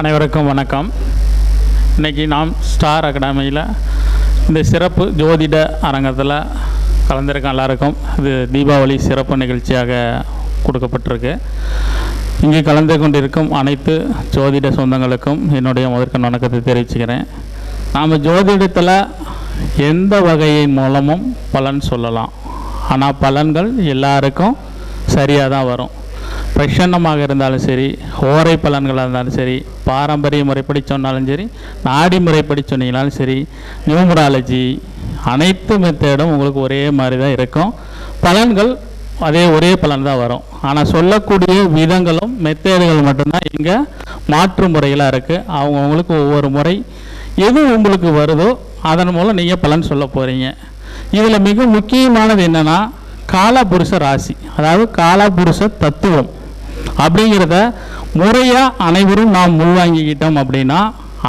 அனைவருக்கும் வணக்கம். இன்னைக்கு நாம் ஸ்டார் அகாடமியில் இந்த சிறப்பு ஜோதிட அரங்கத்தில் கலந்திருக்க எல்லாருக்கும் இது தீபாவளி சிறப்பு நிகழ்ச்சியாக கொடுக்கப்பட்டிருக்கு. இங்கே கலந்து கொண்டிருக்கும் அனைத்து ஜோதிட சொந்தங்களுக்கும் என்னுடைய முதற்கண் வணக்கத்தை தெரிவிச்சுக்கிறேன். நாம் ஜோதிடத்தில் எந்த வகையின் மூலமும் பலன் சொல்லலாம். ஆனால் பலன்கள் எல்லாருக்கும் சரியாக தான் வரும். பிரசன்னமாக இருந்தாலும் சரி ஓரை பலன்களாக இருந்தாலும் சரி பாரம்பரிய முறைப்படி சொன்னாலும் சரி நாடி முறைப்படி சொன்னீங்களாலும் சரி நியூமராலஜி அனைத்து மெத்தேடும் உங்களுக்கு ஒரே மாதிரி தான் இருக்கும். பலன்கள் அதே ஒரே பலன் தான் வரும். ஆனால் சொல்லக்கூடிய விதங்களும் மெத்தேடுகள் மட்டும்தான் இங்கே மாற்று முறைகளாக இருக்குது அவங்கவுங்களுக்கு ஒவ்வொரு முறை எது உங்களுக்கு வருதோ அதன் மூலம் நீங்கள் பலன் சொல்ல போகிறீங்க இதில் மிக முக்கியமானது என்னென்னா காலபுருஷ ராசி. அதாவது காலபுருஷ தத்துவம். அப்படிங்கிறத முறையாக அனைவரும் நாம் உள்வாங்கிக்கிட்டோம் அப்படின்னா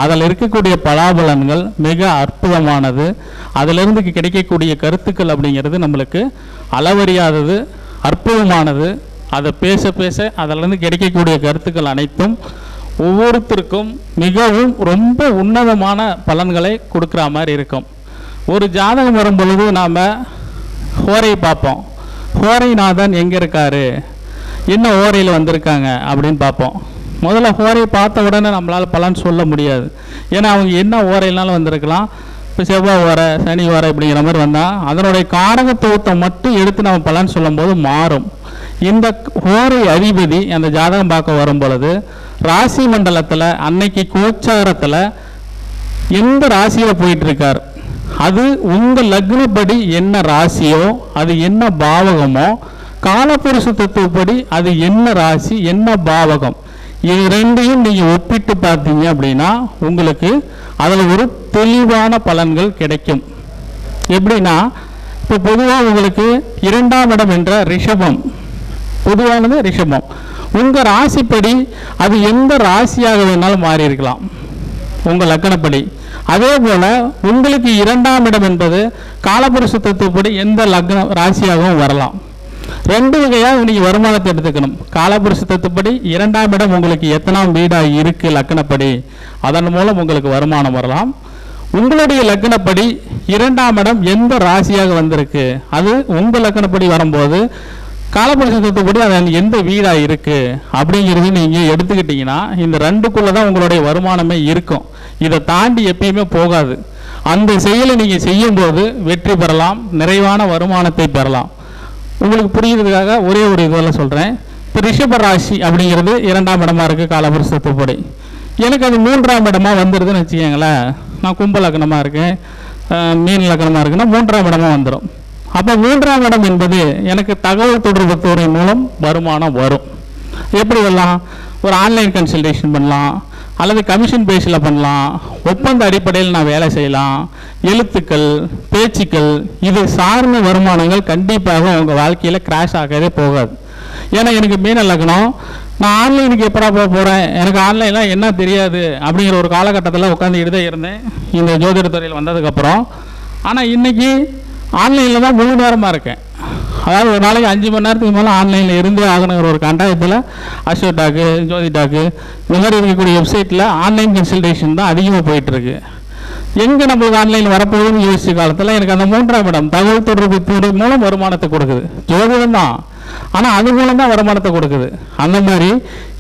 அதில் இருக்கக்கூடிய பலாபலன்கள் மிக அற்புதமானது. அதிலிருந்து கிடைக்கக்கூடிய கருத்துக்கள் அப்படிங்கிறது நம்மளுக்கு அளவறியாதது அற்புதமானது. அதை பேச பேச அதிலிருந்து கிடைக்கக்கூடிய கருத்துக்கள் அனைத்தும் ஒவ்வொருத்தருக்கும் மிகவும் ரொம்ப உன்னதமான பலன்களை கொடுக்குற மாதிரி இருக்கும். ஒரு ஜாதகம் வரும் பொழுது நாம் ஹோரை பார்ப்போம். ஹோரைநாதன் எங்கே இருக்காரு? என்ன ஓரையில் வந்திருக்காங்க அப்படின்னு பார்ப்போம். முதல்ல ஓரையை பார்த்த உடனே நம்மளால் பலன் சொல்ல முடியாது. ஏன்னா அவங்க என்ன ஓரையினாலும் வந்திருக்கலாம். இப்போ செவ்வாய் ஓரை சனி ஓரை அப்படிங்கிற மாதிரி வந்தால் அதனுடைய காரகத்துவத்தை மட்டும் எடுத்து நம்ம பலன் சொல்லும்போது மாறும். இந்த ஓரை அதிபதி அந்த ஜாதகம் பார்க்க வரும் பொழுது ராசி மண்டலத்தில் அன்னைக்கு கோச்சாரத்தில் எந்த ராசியில் போயிட்டுருக்கார்? அது உங்கள் லக்னப்படி என்ன ராசியோ அது என்ன பாவகமோ காலபுருஷ தத்துவப்படி அது என்ன ராசி என்ன பாவகம்? இது ரெண்டையும் நீங்கள் ஒப்பிட்டு பார்த்தீங்க அப்படின்னா உங்களுக்கு அதில் ஒரு தெளிவான பலன்கள் கிடைக்கும். எப்படின்னா இப்போ பொதுவாக உங்களுக்கு இரண்டாம் இடம் என்ற ரிஷபம். பொதுவானது ரிஷபம். உங்கள் ராசிப்படி அது எந்த ராசியாக வேணாலும் மாறி இருக்கலாம் உங்கள் லக்கணப்படி. அதே போல் உங்களுக்கு இரண்டாம் இடம் என்பது காலபுருஷ தத்துவப்படி எந்த லக்ன ராசியாகவும் வரலாம். ரெண்டு வகையாக நீங்கள் வருமானத்தை எடுத்துக்கணும். காலபுருஷ இரண்டாம் இடம் உங்களுக்கு எத்தனாம் வீடாக இருக்கு லக்கணப்படி. அதன் மூலம் உங்களுக்கு வருமானம் வரலாம். உங்களுடைய லக்னப்படி இரண்டாம் இடம் எந்த ராசியாக வந்திருக்கு? அது உங்கள் லக்னப்படி வரும்போது காலபுருஷ தத்துவப்படி அது எந்த வீடாக இருக்கு? அப்படிங்கிறது நீங்கள் எடுத்துக்கிட்டீங்கன்னா இந்த ரெண்டுக்குள்ளே தான் உங்களுடைய வருமானமே இருக்கும். இதை தாண்டி எப்பயுமே போகாது. அந்த செயலை நீங்கள் செய்யும்போது வெற்றி பெறலாம். நிறைவான வருமானத்தை பெறலாம். உங்களுக்கு புரியுறதுக்காக ஒரே ஒரு இதில் சொல்கிறேன் இப்போ ரிஷப ராசி அப்படிங்கிறது இரண்டாம் இடமா இருக்குது காலபுருஷத்துப்படி எனக்கு அது மூன்றாம் இடமா வந்துடுதுன்னு வச்சுக்கோங்களேன். நான் கும்ப லக்னமாக இருக்கேன். மீன் லக்னமாக இருக்குன்னா மூன்றாம் இடமா வந்துடும் அப்போ மூன்றாம் இடம் என்பது எனக்கு தகவல் தொடர்பு துறை மூலம் வருமானம் வரும். எப்படி வரலாம்? ஒரு ஆன்லைன் கன்சல்டேஷன் பண்ணலாம். அல்லது கமிஷன் பேஸில் பண்ணலாம் ஒப்பந்த அடிப்படையில் நான் வேலை செய்யலாம் எழுத்துக்கள் பேச்சுக்கள் இது சார்ந்த வருமானங்கள் கண்டிப்பாக உங்கள் வாழ்க்கையில் கிராஷ் ஆகவே போகாது. ஏன்னா எனக்கு மீன லக்னம் நான் ஆன்லைனுக்கு எப்படா போக போகிறேன் எனக்கு ஆன்லைன்லாம் என்ன தெரியாது? அப்படிங்கிற ஒரு காலகட்டத்தில் உட்காந்துக்கிட்டு தான் இருந்தேன். இந்த ஜோதிட துறையில் வந்ததுக்கப்புறம். ஆனால் இன்னைக்கு ஆன்லைனில் தான் முழு நேரமாக இருக்கேன். அதாவது ஒரு நாளைக்கு அஞ்சு மணி நேரத்துக்கு மேலே ஆன்லைனில் இருந்தே ஆகணுங்கிற ஒரு கண்டாயத்தில் அஷோ டாக்கு ஜோதி டாக்கு இந்த மாதிரி இருக்கக்கூடிய வெப்சைட்டில் ஆன்லைன் கன்சல்டேஷன் தான் அதிகமாக போயிட்டுருக்கு. எங்கே நம்மளுக்கு ஆன்லைன் வரப்போகுதுன்னு யோசிச்ச காலத்தில் எனக்கு அந்த மூன்றாம் இடம் தகவல் தொடர்பு துறை மூலம் வருமானத்தை கொடுக்குது. ஜோதிடம் தான். ஆனால் அது மூலம் தான் வருமானத்தை கொடுக்குது. அந்த மாதிரி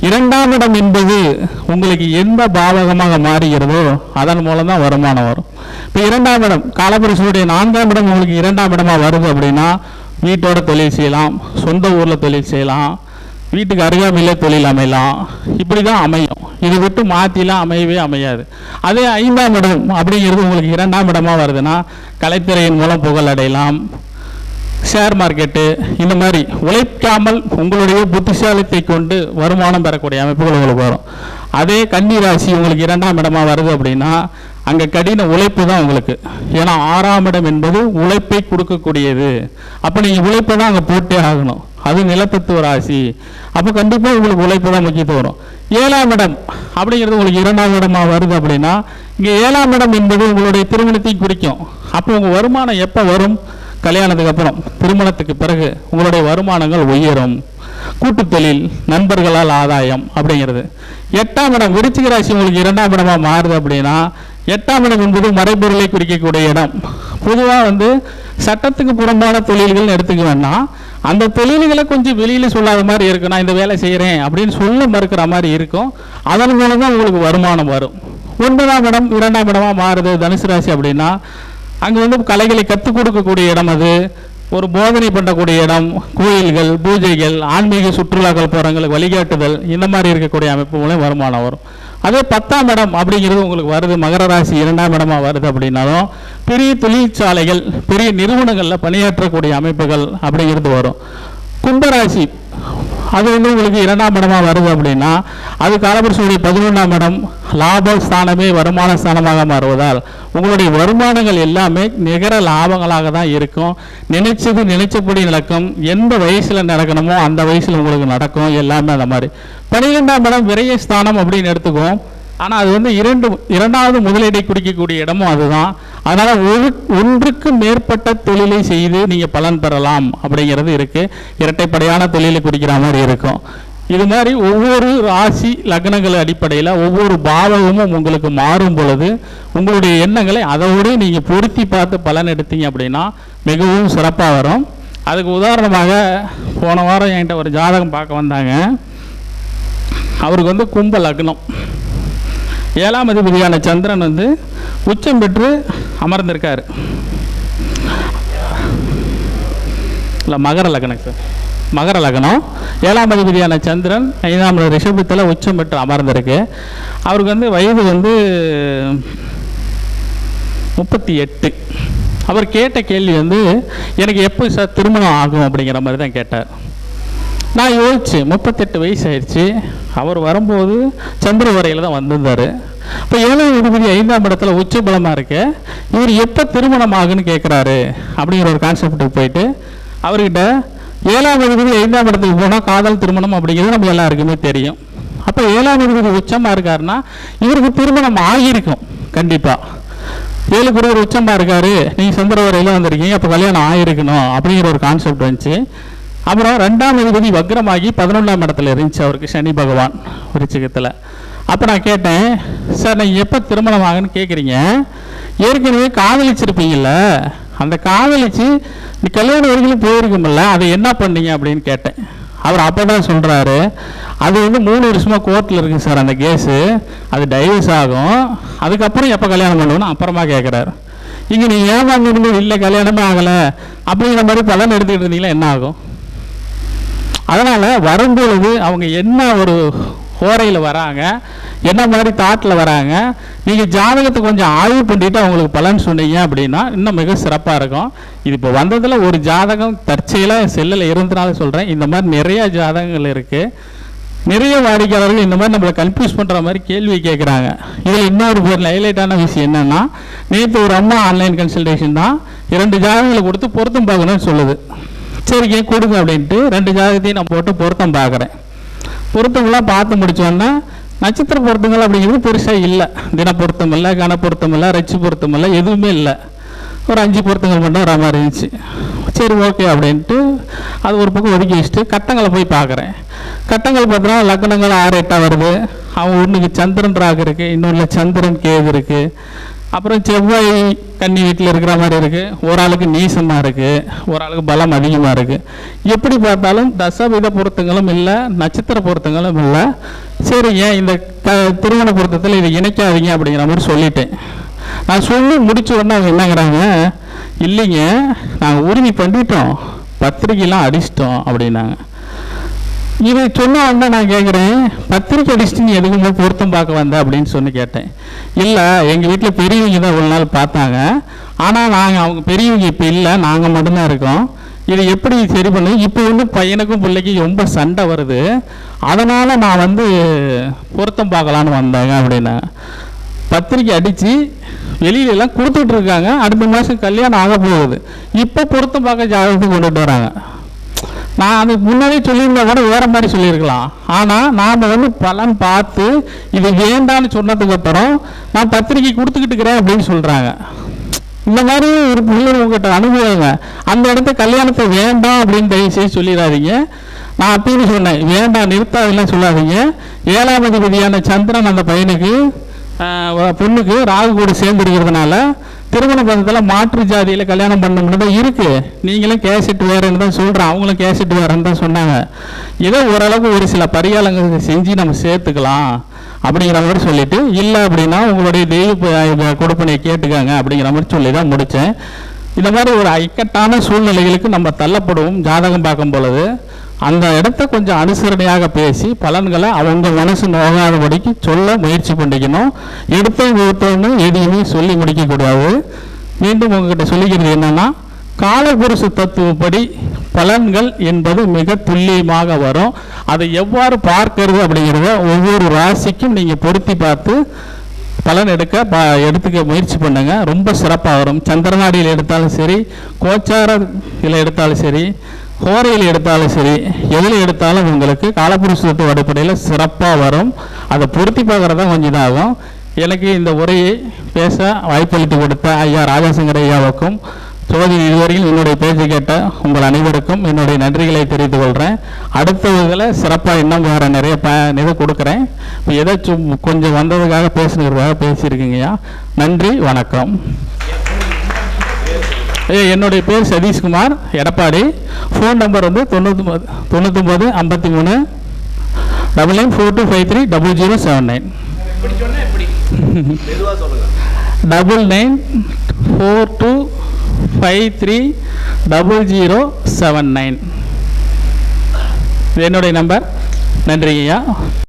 இரண்டாம் இடம் என்பது உங்களுக்கு எந்த பாவகமாக மாறுகிறதோ அதன் மூலம் தான் வருமானம் வரும். இப்போ இரண்டாம் இடம் காலபுரிசனுடைய நான்காம் இடம் உங்களுக்கு இரண்டாம் இடமாக வருது அப்படின்னா வீட்டோட தொழில் செய்யலாம் சொந்த ஊரில் தொழில் செய்யலாம் வீட்டுக்கு அருகாமையிலே தொழில் அமையலாம். இப்படி தான் அமையும். இதை விட்டு மாற்றிலாம் அமையவே அமையாது. அதே ஐந்தாம் இடம் அப்படிங்கிறது உங்களுக்கு இரண்டாம் இடமாக வருதுன்னா கலைத்துறையின் மூலம் புகழ் அடையலாம். ஷேர் மார்க்கெட்டு இந்த மாதிரி உழைக்காமல் உங்களுடைய புத்திசாலித்தை கொண்டு வருமானம் பெறக்கூடிய அமைப்புகள் உங்களுக்கு வரும். அதே கன்னி ராசி உங்களுக்கு இரண்டாம் இடமாக வருது அப்படின்னா அங்கே கடின உழைப்பு தான் உங்களுக்கு. ஏன்னா ஆறாம் இடம் என்பது உழைப்பை கொடுக்கக்கூடியது. அப்போ நீங்கள் உழைப்பை தான் அங்கே போட்டே ஆகணும். அது நிலத்தத்துவ ராசி. அப்போ கண்டிப்பாக உங்களுக்கு உழைப்பு தான் முக்கியத்துவம் வரும். ஏழாம் இடம் அப்படிங்கிறது உங்களுக்கு இரண்டாம் இடமா வருது அப்படின்னா இங்கே ஏழாம் இடம் என்பது உங்களுடைய திருமணத்தை குறிக்கும். அப்போ உங்கள் வருமானம் எப்போ வரும்? கல்யாணத்துக்கு அப்புறம். திருமணத்துக்கு பிறகு உங்களுடைய வருமானங்கள் உயரும். கூட்டுத் தொழில் நண்பர்களால் ஆதாயம் அப்படிங்கிறது. எட்டாம் இடம் விருச்சிக ராசி உங்களுக்கு இரண்டாம் இடமாக மாறுது அப்படின்னா எட்டாம் இடம் என்பது மறைபொருளை குறிக்கக்கூடிய இடம். பொதுவாக வந்து சட்டத்துக்கு புறம்பான தொழில்கள்னு எடுத்துக்க வேண்டாம் அந்த தொழில்களை கொஞ்சம் வெளியில் சொல்லாத மாதிரி இருக்கும் நான் இந்த வேலை செய்கிறேன் அப்படின்னு சொல்ல மறுக்கிற மாதிரி இருக்கும். அதன் மூலம் தான் உங்களுக்கு வருமானம் வரும். ஒன்பதாம் இடம் இரண்டாம் இடமாக மாறுது. தனுசு ராசி அப்படின்னா அங்கே வந்து கலைகளை கற்றுக் கொடுக்கக்கூடிய இடம் அது. ஒரு போதனை பண்ணக்கூடிய இடம். கோயில்கள் பூஜைகள் ஆன்மீக சுற்றுலாக்கள் போகிறவங்களுக்கு வழிகாட்டுதல். இந்த மாதிரி இருக்கக்கூடிய அமைப்பு மூலம் வருமானம் வரும். அதே பத்தாம் இடம் அப்படிங்கிறது உங்களுக்கு வருது. மகர ராசி இரண்டாம் இடமா வருது அப்படின்னாலும் பெரிய தொழிற்சாலைகள் பெரிய நிறுவனங்களில் பணியாற்றக்கூடிய அமைப்புகள் அப்படிங்கிறது வரும். கும்பராசி அது வந்து உங்களுக்கு இரண்டாம் இடமாக வருது அப்படின்னா அது காலபுருஷனுடைய பதினொன்றாம் இடம் லாப ஸ்தானமே வருமான ஸ்தானமாக மாறுவதால் உங்களுடைய வருமானங்கள் எல்லாமே நிகர லாபங்களாக தான் இருக்கும். நினைச்சது நினைச்சபடி நடக்கும். எந்த வயசில் நடக்கணுமோ அந்த வயசில் உங்களுக்கு நடக்கும். எல்லாமே அந்த மாதிரி. பன்னிரெண்டாம் இடம் விரைய ஸ்தானம் அப்படின்னு எடுத்துக்குவோம். ஆனால் அது வந்து இரண்டு இரண்டாவது முதலீடை குறிக்கக்கூடிய இடமும் அதுதான். அதனால் ஒரு ஒன்றுக்கு மேற்பட்ட தொழிலை செய்து நீங்கள் பலன் பெறலாம் அப்படிங்கிறது இருக்குது இரட்டைப்படையான தொழிலை குறிக்கிற மாதிரி இருக்கும். இது மாதிரி ஒவ்வொரு ராசி லக்னங்கள் அடிப்படையில் ஒவ்வொரு பாவகமும் உங்களுக்கு மாறும் பொழுது உங்களுடைய எண்ணங்களை அதோடு நீங்கள் பொருத்தி பார்த்து பலன் எடுத்தீங்க அப்படின்னா மிகவும் சிறப்பாக வரும். அதுக்கு உதாரணமாக போன வாரம் என்கிட்ட ஒரு ஜாதகம் பார்க்க வந்தாங்க. அவருக்கு வந்து கும்ப லக்னம். ஏழாம் அதிபதியான சந்திரன் வந்து உச்சம் பெற்று அமர்ந்திருக்கார். இல்லை மகர லக்னம் சார். மகர லக்னம். ஏழாம் அதிபதியான சந்திரன் ஐந்தாம் ரிஷபத்தில் உச்சம் பெற்று அமர்ந்திருக்கு. அவருக்கு வந்து வயது வந்து முப்பத்தி எட்டு. அவர் கேட்ட கேள்வி வந்து எனக்கு எப்போ சார் திருமணம் ஆகும்? அப்படிங்கிற மாதிரி தான் கேட்டார். நான் யோசிச்சு முப்பத்தெட்டு வயசு ஆயிடுச்சு. அவர் வரும்போது சந்திர வரையில் தான் வந்திருந்தார். இப்போ ஏழாம் விடுபடி ஐந்தாம் இடத்துல உச்ச பலமாக இருக்கு. இவர் எப்போ திருமணம் ஆகுன்னு கேட்குறாரு அப்படிங்கிற ஒரு கான்செப்ட்டுக்கு போயிட்டு அவர்கிட்ட ஏழாம் விடுபடி ஐந்தாம் இடத்துக்கு போனால் காதல் திருமணம் அப்படிங்கிறது நம்ம எல்லாருக்குமே தெரியும். அப்போ ஏழாம் விடுபடி உச்சமாக இருக்காருன்னா இவருக்கு திருமணம் ஆகியிருக்கும் கண்டிப்பாக ஏழு குருவர் உச்சமாக இருக்காரு. நீங்கள் சந்திர வரையில் வந்திருக்கீங்க அப்போ கல்யாணம் ஆகிருக்கணும் அப்படிங்கிற ஒரு கான்செப்ட் வந்துச்சு. அப்புறம் ரெண்டாம் அதிபதி வக்ரமாகி பதினொன்றாம் இடத்துல இருந்துச்சு அவருக்கு சனி பகவான் விருச்சிகத்தில் அப்போ நான் கேட்டேன் சார் நீங்கள் எப்போ திருமணம் ஆகுன்னு கேட்குறீங்க ஏற்கனவே காதலிச்சிருப்பீங்கள்ல அந்த காதலிச்சு நீ கல்யாணம் வரைக்கும் போயிருக்கும்ல அதை என்ன பண்ணீங்க? அப்படின்னு கேட்டேன். அவர் அப்போ தான் சொல்கிறாரு அது வந்து மூணு வருஷமாக கோர்ட்டில் இருக்குது சார் அந்த கேஸு. அது டைவர்ஸ் ஆகும். அதுக்கப்புறம் எப்போ கல்யாணம் பண்ணுவோன்னு அப்புறமா கேட்குறாரு இங்கே நீ ஏமாந்து இல்லை கல்யாணமே ஆகலை. அப்படிங்கிற மாதிரி பலன் எடுத்துக்கிட்டு இருந்தீங்களா என்ன ஆகும்? அதனால் வரும்பொழுது அவங்க என்ன ஒரு ஓரையில் வராங்க என்ன மாதிரி தாட்டில் வராங்க நீங்கள் ஜாதகத்தை கொஞ்சம் ஆய்வு பண்ணிட்டு அவங்களுக்கு பலன் சொன்னீங்க அப்படின்னா இன்னும் மிக சிறப்பாக இருக்கும். இது இப்போ வந்ததில் ஒரு ஜாதகம் தற்செயலாக செல்லில் இருந்தனால சொல்கிறேன் இந்த மாதிரி நிறைய ஜாதகங்கள் இருக்குது நிறைய வாடிக்கையாளர்கள் இந்த மாதிரி நம்மளை கன்ஃபியூஸ் பண்ணுற மாதிரி கேள்வி கேட்குறாங்க இதில் இன்னொரு பேர் ஹைலைட்டான விஷயம் என்னென்னா நேற்று ஒரு அம்மா ஆன்லைன் கன்சல்டேஷன் தான். இரண்டு ஜாதகங்களை கொடுத்து பொருத்தம் பார்க்கணும்னு சொல்லுது. சரிங்க கொடுங்க அப்படின்ட்டு ரெண்டு ஜாதகத்தையும் நான் போட்டு பொருத்தம் பார்க்குறேன். பொருத்தங்கள்லாம் பார்த்து முடிச்சோன்னா நட்சத்திர பொருத்தங்கள் அப்படிங்கிறது பெருசாக இல்லை. தின பொருத்தம் இல்லை கன பொருத்தம் இல்லை ரச்சு பொருத்தம் இல்லை எதுவுமே இல்லை. ஒரு அஞ்சு பொருத்தங்கள் மட்டும் வர மாதிரி இருந்துச்சு. சரி ஓகே அப்படின்ட்டு அது ஒரு பக்கம் ஒதுக்கி வச்சுட்டு கட்டங்களை போய் பார்க்குறேன். கட்டங்கள் பார்த்தோன்னா லக்னங்கள் ஆறு எட்டாக வருது. அவன் ஒன்றுக்கு சந்திரன் ராகு இருக்குது இன்னொன்றில் சந்திரன் கேது இருக்குது அப்புறம் செவ்வாய் கன்னி வீட்டில் இருக்கிற மாதிரி இருக்குது ஒரு ஆளுக்கு நீசமாக இருக்குது ஒரு ஆளுக்கு பலம் அதிகமாக இருக்குது எப்படி பார்த்தாலும் தசவித பொருத்தங்களும் இல்லை நட்சத்திர பொருத்தங்களும் இல்லை. சரி ஏன் இந்த க திருமண பொருத்தத்தில் இதை இணைக்காதீங்க அப்படிங்கிற மாதிரி சொல்லிட்டேன். நான் சொல்லி முடிச்ச உடனே அவங்க என்னங்கிறாங்க இல்லைங்க நாங்கள் உறுதி பண்ணிட்டோம் பத்திரிக்கைலாம் அடிச்சிட்டோம் அப்படின்னாங்க. இதை சொன்ன உடனே நான் கேட்குறேன் பத்திரிக்கை அடிச்சுட்டு நீ எதுக்குமே பொருத்தம் பார்க்க வந்த அப்படின்னு சொல்லி கேட்டேன். இல்லை எங்கள் வீட்டில் பெரியவங்க தான் ஒரு நாள் பார்த்தாங்க. ஆனால் நாங்கள் அவங்க பெரியவங்க இப்போ இல்லை நாங்கள் மட்டும்தான் இருக்கோம். இதை எப்படி சரி பண்ணு இப்போ வந்து பையனுக்கும் பிள்ளைக்கும் ரொம்ப சண்டை வருது. அதனால் நான் வந்து பொருத்தம் பார்க்கலான்னு வந்தாங்க அப்படின்னா. பத்திரிக்கை அடித்து வெளியிலலாம் கொடுத்துட்ருக்காங்க அடுத்த மாதம் கல்யாணம் ஆக போகுது. இப்போ பொருத்தம் பார்க்க ஜாதகத்தை கொண்டுட்டு வராங்க. நான் அது முன்னாடியே சொல்லியிருந்தா கூட வேற மாதிரி சொல்லியிருக்கலாம். ஆனால் நாம் வந்து பலன் பார்த்து இது வேண்டான்னு சொன்னதுக்கு அப்புறம் நான் பத்திரிக்கை கொடுத்துக்கிட்டு இருக்கிறேன் அப்படின்னு சொல்கிறாங்க இந்த மாதிரி ஒரு பிள்ளை உங்ககிட்ட அனுபவங்க அந்த இடத்த கல்யாணத்தை வேண்டாம் அப்படின்னு தயவு செய்து சொல்லிடாதீங்க. நான் அப்படின்னு சொன்னேன் வேண்டாம் நிறுத்தாதெல்லாம் சொல்லாதீங்க. ஏழாம் அதிபதியான சந்திரன் அந்த பையனுக்கு பொண்ணுக்கு ராகு கூட சேர்ந்து இருக்கிறதுனால திருமண பந்தத்தில் மாற்று ஜாதியில் கல்யாணம் பண்ணணும்னு தான் இருக்குது நீங்களும் கேசட் வரேன்னு தான் சொல்கிறேன் அவங்களும் கேசட் வேறன்னு தான் சொன்னாங்க. ஏதோ ஓரளவுக்கு ஒரு சில பரிகாரங்கள் செஞ்சு நம்ம சேர்த்துக்கலாம் அப்படிங்கிற மாதிரி சொல்லிட்டு இல்லை அப்படின்னா உங்களுடைய தெய்வ கொடுப்பனையை கேட்டுக்காங்க அப்படிங்கிற மாதிரி சொல்லி தான் முடித்தேன் இந்த மாதிரி ஒரு இக்கட்டான சூழ்நிலைகளுக்கு நம்ம தள்ளப்படுவோம். ஜாதகம் பார்க்கும் பொழுது அந்த இடத்த கொஞ்சம் அனுசரணையாக பேசி பலன்களை அவங்க மனசு நோகாதபடிக்கு சொல்ல முயற்சி பண்ணிக்கணும். எடுத்த எடுத்தோன்னு எதையுமே சொல்லி முடிக்கக்கூடாது மீண்டும் உங்ககிட்ட சொல்லிக்கிறது என்னென்னா காலபுருஷ தத்துவப்படி பலன்கள் என்பது மிக துல்லியமாக வரும். அதை எவ்வாறு பார்க்கறது அப்படிங்கிறத ஒவ்வொரு ராசிக்கும் நீங்கள் பொருத்தி பார்த்து பலன் எடுக்க ப எடுத்துக்க முயற்சி பண்ணுங்க. ரொம்ப சிறப்பாக வரும். சந்திரநாடியில் எடுத்தாலும் சரி கோச்சாரத்தில் எடுத்தாலும் சரி கோரையில் எடுத்தாலும் சரி எதில் எடுத்தாலும் உங்களுக்கு காலப்புருஷத்துவ அடிப்படையில் சிறப்பாக வரும். அதை பொருத்தி பார்க்குறது கொஞ்சம் இதாகும். எனக்கு இந்த உரையை பேச வாய்ப்பளித்து கொடுத்த ஐயா ராஜாசங்கர் ஐயாவுக்கும் சோதி இதுவரையில் என்னுடைய பேச்சு கேட்ட உங்கள் அனைவருக்கும் என்னுடைய நன்றிகளை தெரிவித்துக் கொள்கிறேன் அடுத்த இதில் சிறப்பாக இன்னும் வேறு நிறைய ப இது கொடுக்குறேன். இப்போ ஏதாச்சும் கொஞ்சம் வந்ததுக்காக பேசுனதுக்காக பேசியிருக்கீங்கய்யா நன்றி வணக்கம். என்னுடைய பேர் சதீஷ்குமார் எடப்பாடி. ஃபோன் நம்பர் வந்து தொண்ணூற்றி தொண்ணூற்றொம்பது ஐம்பத்தி மூணு double nine four two five three double zero seven nine double nine four two five three double zero seven nine என்னுடைய நம்பர் நன்றி ஐயா.